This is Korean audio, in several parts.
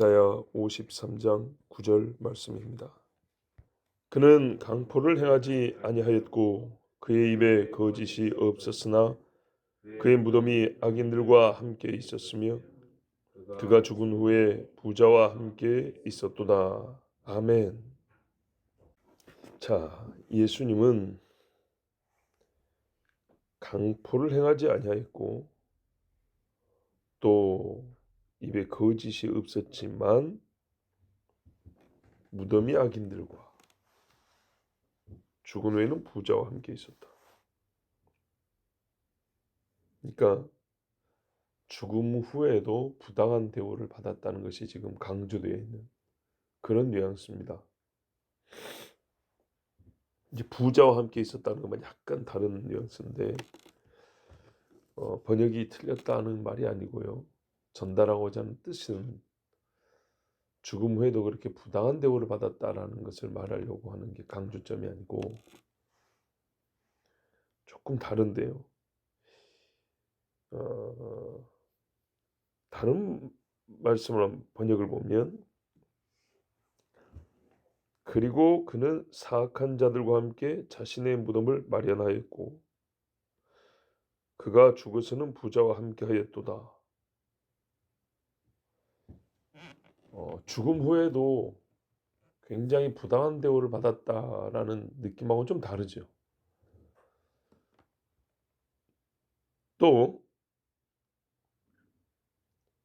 이사야 53장 9절 말씀입니다. 그는 강포를 행하지 아니하였고 그의 입에 거짓이 없었으나 그의 무덤이 악인들과 함께 있었으며 그가 죽은 후에 부자와 함께 있었도다. 아멘. 자, 예수님은 강포를 행하지 아니하였고 또 입에 거짓이 없었지만 무덤이 악인들과 죽은 후에는 부자와 함께 있었다. 그러니까 죽음 후에도 부당한 대우를 받았다는 것이 지금 강조되어 있는 그런 뉘앙스입니다. 이제 부자와 함께 있었다는 것만 약간 다른 뉘앙스인데 어, 번역이 틀렸다는 말이 아니고요. 전달하고자 하는 뜻은 죽음 후에도 그렇게 부당한 대우를 받았다라는 것을 말하려고 하는 게 강조점이 아니고 조금 다른데요. 어, 다른 말씀을 번역을 보면 그리고 그는 사악한 자들과 함께 자신의 무덤을 마련하였고 그가 죽어서는 부자와 함께 하였도다. 어, 죽음 후에도 굉장히 부당한 대우를 받았다라는 느낌하고는 좀 다르죠. 또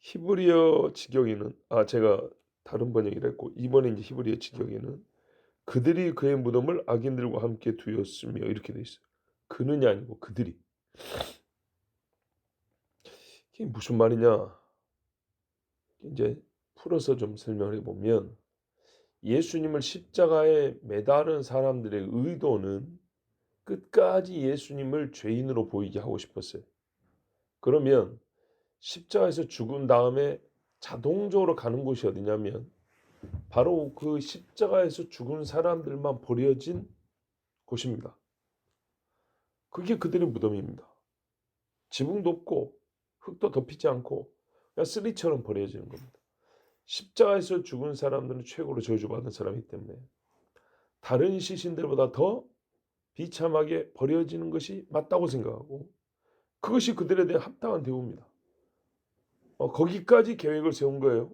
히브리어 직역에는 아 제가 다른 번역이라 했고 이번에 이제 히브리어 직역에는 그들이 그의 무덤을 악인들과 함께 두었으며 이렇게 돼 있어요. 그는이 아니고 그들이. 이게 무슨 말이냐? 이제 풀어서 좀 설명을 해보면 예수님을 십자가에 매달은 사람들의 의도는 끝까지 예수님을 죄인으로 보이게 하고 싶었어요. 그러면 십자가에서 죽은 다음에 자동적으로 가는 곳이 어디냐면 바로 그 십자가에서 죽은 사람들만 버려진 곳입니다. 그게 그들의 무덤입니다. 지붕도 없고 흙도 덮이지 않고 쓰리처럼 버려지는 겁니다. 십자가에서 죽은 사람들은 최고로 저주받은 사람이기 때문에 다른 시신들보다 더 비참하게 버려지는 것이 맞다고 생각하고 그것이 그들에 대한 합당한 대우입니다. 어, 거기까지 계획을 세운 거예요.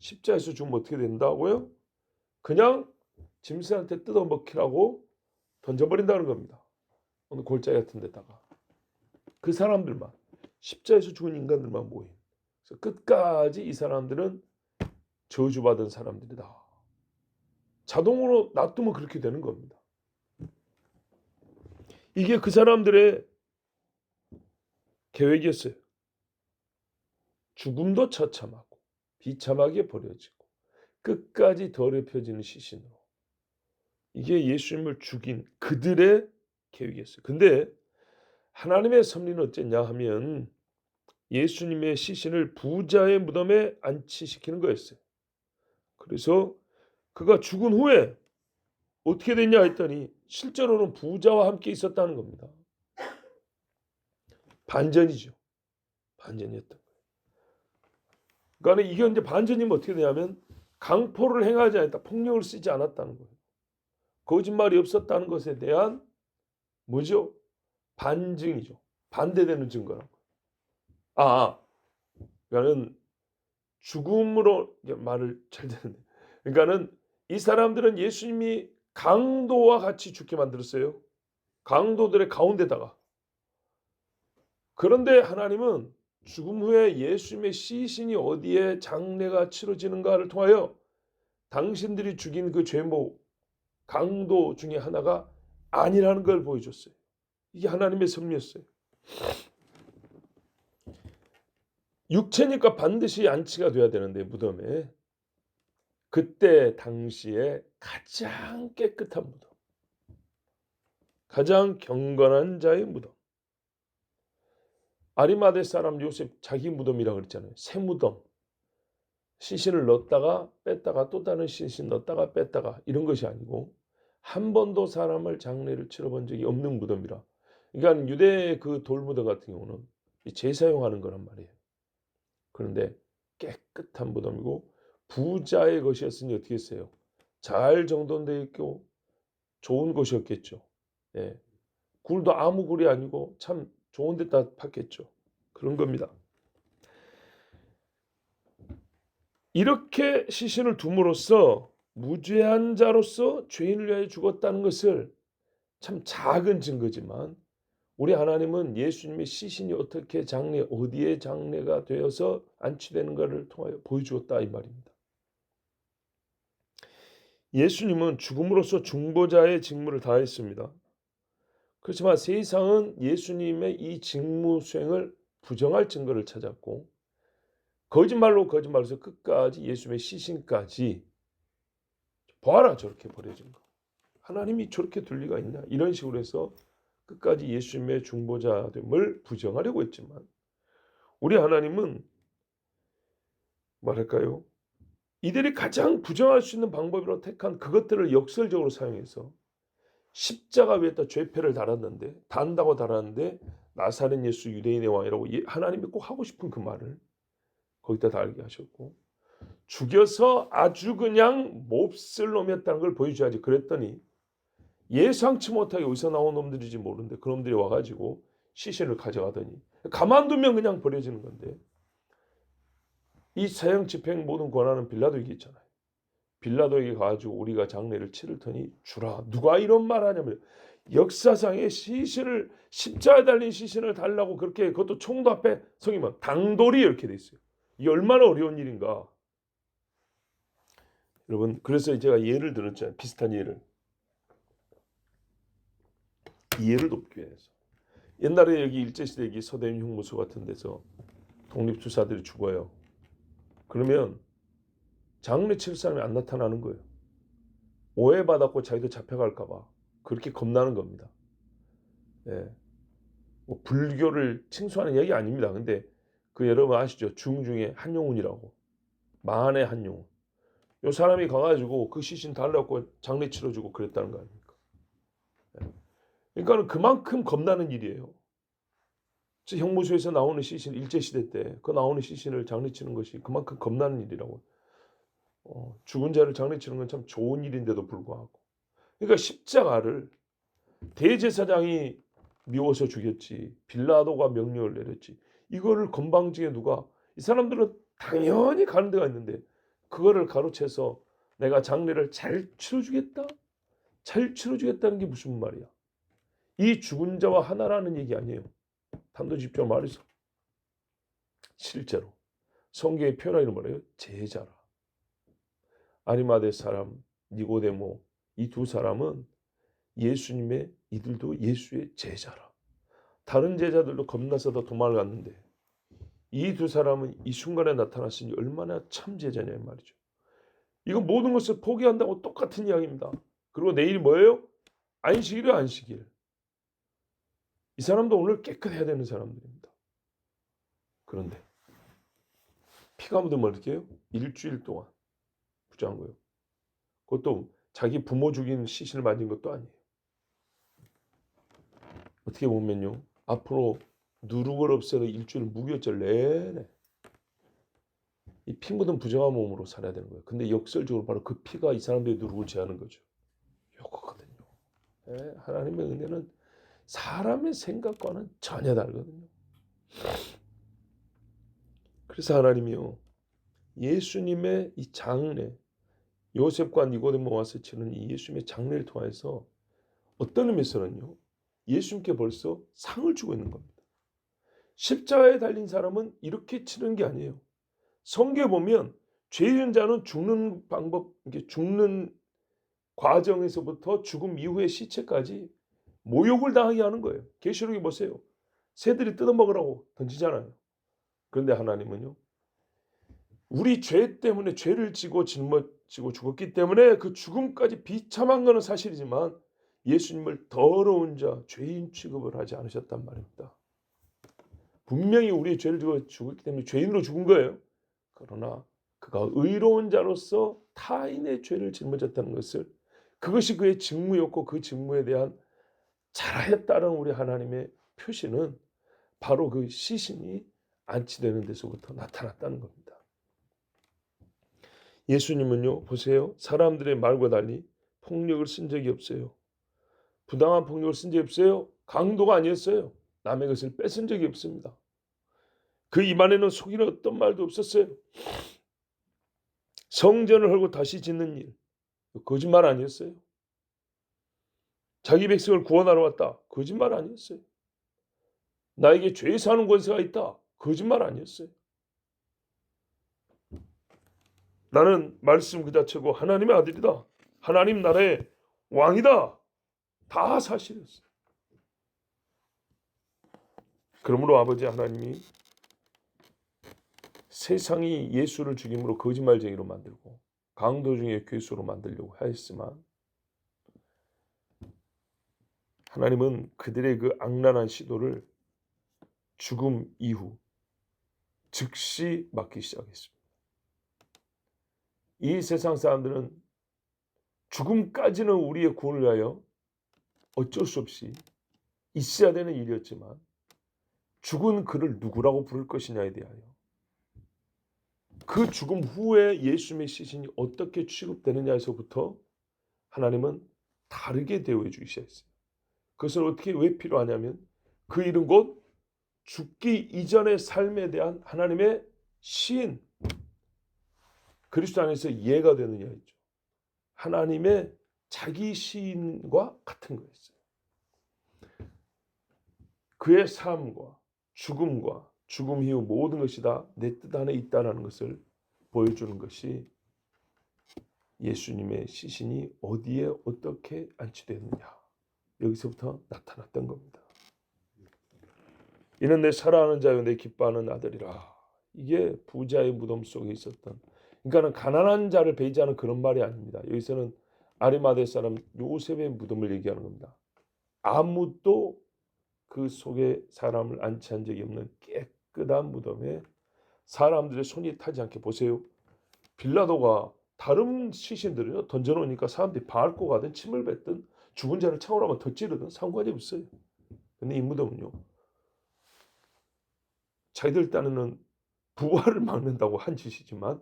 십자에서 죽으면 어떻게 된다고요? 그냥 짐승한테 뜯어먹히라고 던져버린다는 겁니다. 어느 골짜기 같은 데다가 그 사람들만 십자에서 죽은 인간들만 모인. 그래서 끝까지 이 사람들은 저주받은 사람들이다. 자동으로 놔두면 그렇게 되는 겁니다. 이게 그 사람들의 계획이었어요. 죽음도 처참하고 비참하게 버려지고 끝까지 더럽혀지는 시신으로 이게 예수님을 죽인 그들의 계획이었어요. 근데 하나님의 섭리는 어쨌냐 하면 예수님의 시신을 부자의 무덤에 안치시키는 거였어요. 그래서 그가 죽은 후에 어떻게 됐냐 했더니 실제로는 부자와 함께 있었다는 겁니다. 반전이죠. 반전이었던 거예요. 그러니까 이게 이제 반전이면 어떻게 되냐면 강포를 행하지 않았다. 폭력을 쓰지 않았다는 거예요. 거짓말이 없었다는 것에 대한 뭐죠? 반증이죠. 반대되는 증거라고. 아, 아. 그러니까는 죽음으로 말을 잘 되는데. 그러니까는 이 사람들은 예수님이 강도와 같이 죽게 만들었어요. 강도들의 가운데다가. 그런데 하나님은 죽음 후에 예수님의 시신이 어디에 장례가 치러지는가를 통하여 당신들이 죽인 그 죄목 강도 중에 하나가 아니라는 걸 보여줬어요. 이게 하나님의 섭리였어요. 육체니까 반드시 안치가 돼야 되는데 무덤에 그때 당시에 가장 깨끗한 무덤, 가장 경건한 자의 무덤. 아리마대 사람 요셉 자기 무덤이라고 그랬잖아요. 새 무덤. 시신을 넣었다가 뺐다가 또 다른 시신 넣었다가 뺐다가 이런 것이 아니고 한 번도 사람을 장례를 치러본 적이 없는 무덤이라. 그러니까 유대 그 돌무덤 같은 경우는 재사용하는 거란 말이에요. 그런데 깨끗한 무덤이고 부자의 것이었으니 어떻게 했어요? 잘 정돈되어 있고 좋은 곳이었겠죠. 예. 굴도 아무 굴이 아니고 참 좋은 데다 팠겠죠. 그런 겁니다. 이렇게 시신을 둠으로써 무죄한 자로서 죄인을 위하여 죽었다는 것을 참 작은 증거지만 우리 하나님은 예수님의 시신이 어떻게 장례 어디에 장례가 되어서 안치되는가를 통하여 보여주었다 이 말입니다. 예수님은 죽음으로써 중보자의 직무를 다했습니다. 그렇지만 세상은 예수님의 이 직무 수행을 부정할 증거를 찾았고 거짓말로 거짓말해서 끝까지 예수님의 시신까지 보아라 저렇게 버려진 거. 하나님이 저렇게 둘 리가 있냐 이런 식으로 해서 끝까지 예수님의 중보자됨을 부정하려고 했지만 우리 하나님은 말할까요? 이들이 가장 부정할 수 있는 방법으로 택한 그것들을 역설적으로 사용해서 십자가 위에다 죄패를 달았는데 단다고 달았는데 나사렛 예수 유대인의 왕이라고 예- 하나님이 꼭 하고 싶은 그 말을 거기다 달게 하셨고 죽여서 아주 그냥 몹쓸 놈이었다는 걸 보여줘야지 그랬더니 예상치 못하게 어디서 나온 놈들인지 모르는데 그 놈들이 와가지고 시신을 가져가더니 가만두면 그냥 버려지는 건데 이 사형 집행 모든 권한은 빌라도에게 있잖아요. 빌라도에게 가가지고 우리가 장례를 치를 테니 주라. 누가 이런 말 하냐면 역사상의 시신을 십자가에 달린 시신을 달라고 그렇게 그것도 총도 앞에 성이면 당돌이 이렇게 돼 있어요. 이 얼마나 어려운 일인가. 여러분 그래서 제가 예를 들었잖아요. 비슷한 예를. 이해를 돕기 위해서. 옛날에 여기 일제시대 여기 서대문 흉무소 같은 데서 독립투사들이 죽어요. 그러면 장례 칠 사람이 안 나타나는 거예요. 오해받았고 자기도 잡혀갈까봐 그렇게 겁나는 겁니다. 예. 뭐 불교를 칭송하는 얘기 아닙니다. 근데 그 여러분 아시죠? 중중에 한용운이라고 만의 한용운. 요 사람이 가가지고 그 시신 달라고 장례 치러주고 그랬다는 거 아닙니까? 예. 그러니까는 그만큼 겁나는 일이에요. 저 형무소에서 나오는 시신 일제 시대 때 그 나오는 시신을 장례치는 것이 그만큼 겁나는 일이라고. 어, 죽은 자를 장례치는 건 참 좋은 일인데도 불구하고. 그러니까 십자가를 대제사장이 미워서 죽였지 빌라도가 명령을 내렸지 이거를 건방지게 누가 이 사람들은 당연히 가는 데가 있는데 그거를 가로채서 내가 장례를 잘 치러주겠다 잘 치러주겠다는 게 무슨 말이야 이 죽은 자와 하나라는 얘기 아니에요 단도직입적으로 말해서 실제로 성경의 표현하기는 뭐래요 제자라 아리마대 사람 니고데모 이 두 사람은 예수님의 이들도 예수의 제자라. 다른 제자들도 겁나서 다 도망갔는데 이 두 사람은 이 순간에 나타났으니 얼마나 참 제자냐 이 말이죠. 이거 모든 것을 포기한다고 똑같은 이야기입니다. 그리고 내일 뭐예요? 안식일이 안식일. 이 사람도 오늘 깨끗해야 되는 사람들입니다. 그런데 피가 묻으면 어떻게 해요? 일주일 동안 부정한 거예요. 그것도 자기 부모 죽인 시신을 만진 것도 아니에요. 어떻게 보면요. 앞으로 누룩을 없애는 일주일 무교절 내내 이 피 묻은 부정한 몸으로 살아야 되는 거예요. 근데 역설적으로 바로 그 피가 이 사람들의 누룩을 제하는 거죠. 요거거든요. 예, 하나님의 은혜는 사람의 생각과는 전혀 다르거든요. 그래서 하나님이요. 예수님의 이 장례, 요셉과 니고데모 와서 치는 이 예수님의 장례를 통해서 어떤 의미에서는요. 예수님께 벌써 상을 주고 있는 겁니다. 십자가에 달린 사람은 이렇게 치는 게 아니에요. 성경에 보면 죄인 자는 죽는 방법, 죽는 과정에서부터 죽음 이후의 시체까지 모욕을 당하게 하는 거예요. 계시록에 보세요. 새들이 뜯어먹으라고 던지잖아요. 그런데 하나님은요. 우리 죄 때문에 죄를 지고 짊어지고 죽었기 때문에 그 죽음까지 비참한 것은 사실이지만 예수님을 더러운 자, 죄인 취급을 하지 않으셨단 말입니다. 분명히 우리의 죄를 지고 죽었기 때문에 죄인으로 죽은 거예요. 그러나 그가 의로운 자로서 타인의 죄를 짊어졌다는 것을 그것이 그의 직무였고 그 직무에 대한 잘하였다는 우리 하나님의 표시는 바로 그 시신이 안치되는 데서부터 나타났다는 겁니다. 예수님은요, 보세요. 사람들의 말과 달리 폭력을 쓴 적이 없어요. 부당한 폭력을 쓴 적이 없어요. 강도가 아니었어요. 남의 것을 뺏은 적이 없습니다. 그 입안에는 속이는 어떤 말도 없었어요. 성전을 헐고 다시 짓는 일, 거짓말 아니었어요. 자기 백성을 구원하러 왔다. 거짓말 아니었어요. 나에게 죄 사는 권세가 있다. 거짓말 아니었어요. 나는 말씀 그 자체고 하나님의 아들이다. 하나님 나라의 왕이다. 다 사실이었어요. 그러므로 아버지 하나님이 세상이 예수를 죽임으로 거짓말쟁이로 만들고 강도 중에 괴수로 만들려고 하였지만 하나님은 그들의 그 악랄한 시도를 죽음 이후 즉시 막기 시작했습니다. 이 세상 사람들은 죽음까지는 우리의 구원을 위하여 어쩔 수 없이 있어야 되는 일이었지만 죽은 그를 누구라고 부를 것이냐에 대하여 그 죽음 후에 예수님의 시신이 어떻게 취급되느냐에서부터 하나님은 다르게 대우해 주기 시작했어요. 그것은 어떻게 왜 필요하냐면 그 일은 곧 죽기 이전의 삶에 대한 하나님의 시인 그리스도 안에서 이해가 되느냐였죠. 하나님의 자기 시인과 같은 거였어요. 그의 삶과 죽음과 죽음 이후 모든 것이 다 내 뜻 안에 있다라는 것을 보여주는 것이 예수님의 시신이 어디에 어떻게 안치되느냐 여기서부터 나타났던 겁니다. 이는 내 사랑하는 자요 내 기뻐하는 아들이라 이게 부자의 무덤 속에 있었던 그러니까는 가난한 자를 배제하는 그런 말이 아닙니다. 여기서는 아리마대 사람 요셉의 무덤을 얘기하는 겁니다. 아무도 그 속에 사람을 안치한 적이 없는 깨끗한 무덤에 사람들의 손이 타지 않게 보세요. 빌라도가 다른 시신들을 던져놓으니까 사람들이 밟고 가든 침을 뱉든 죽은 자를 창으로 한번 덧지르든 상관이 없어요. 근데 이 무덤은요. 자기들 딴에는 부활을 막는다고 한 짓이지만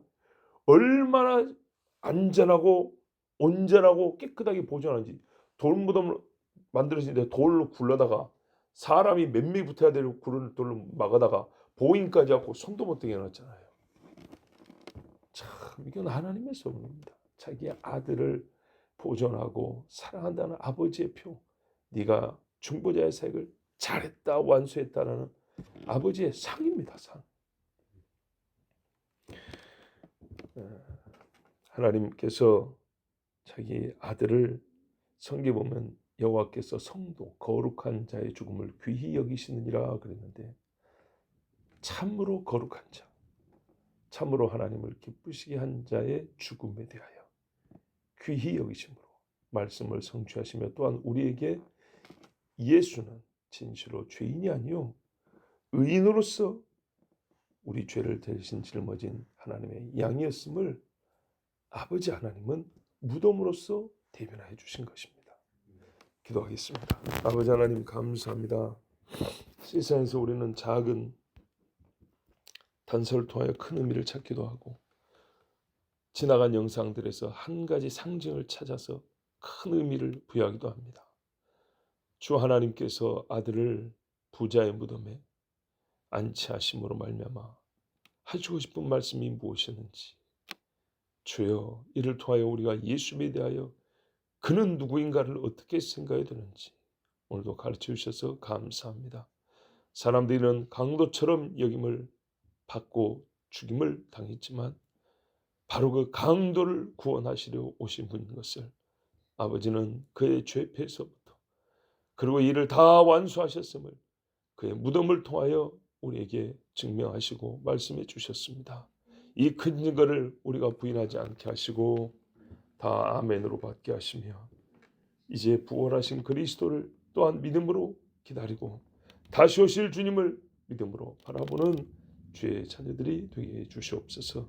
얼마나 안전하고 온전하고 깨끗하게 보존하는지 돌무덤을 만들어지는데 돌로 굴러다가 사람이 몇 명이 붙어야 될 굴을 돌로 막아다가 보인까지 하고 손도 못 대게 해놨잖아요. 참 이건 하나님의 소문입니다. 자기 아들을 보존하고 사랑한다는 아버지의 표. 네가 중보자의 색을 잘했다 완수했다라는 아버지의 상입니다. 상. 어, 하나님께서 자기 아들을 성경 보면 여호와께서 성도 거룩한 자의 죽음을 귀히 여기시느니라 그랬는데 참으로 거룩한 자, 참으로 하나님을 기쁘시게 한 자의 죽음에 대하여 귀히 여기심으로 말씀을 성취하시며 또한 우리에게 예수는 진실로 죄인이 아니요 의인으로서 우리 죄를 대신 짊어진 하나님의 양이었음을 아버지 하나님은 무덤으로서 대변하여 주신 것입니다. 기도하겠습니다. 아버지 하나님 감사합니다. 세상에서 우리는 작은 단서를 통하여 큰 의미를 찾기도 하고 지나간 영상들에서 한 가지 상징을 찾아서 큰 의미를 부여하기도 합니다. 주 하나님께서 아들을 부자의 무덤에 안치하심으로 말미암아 하시고 싶은 말씀이 무엇이었는지 주여 이를 통하여 우리가 예수님에 대하여 그는 누구인가를 어떻게 생각해야 되는지 오늘도 가르쳐 주셔서 감사합니다. 사람들은 강도처럼 여김을 받고 죽임을 당했지만 바로 그 강도를 구원하시려 오신 분인 것을 아버지는 그의 죄패에서부터 그리고 이를 다 완수하셨음을 그의 무덤을 통하여 우리에게 증명하시고 말씀해 주셨습니다. 이 큰 증거를 우리가 부인하지 않게 하시고 다 아멘으로 받게 하시며 이제 부활하신 그리스도를 또한 믿음으로 기다리고 다시 오실 주님을 믿음으로 바라보는 주의 자녀들이 되게 해 주시옵소서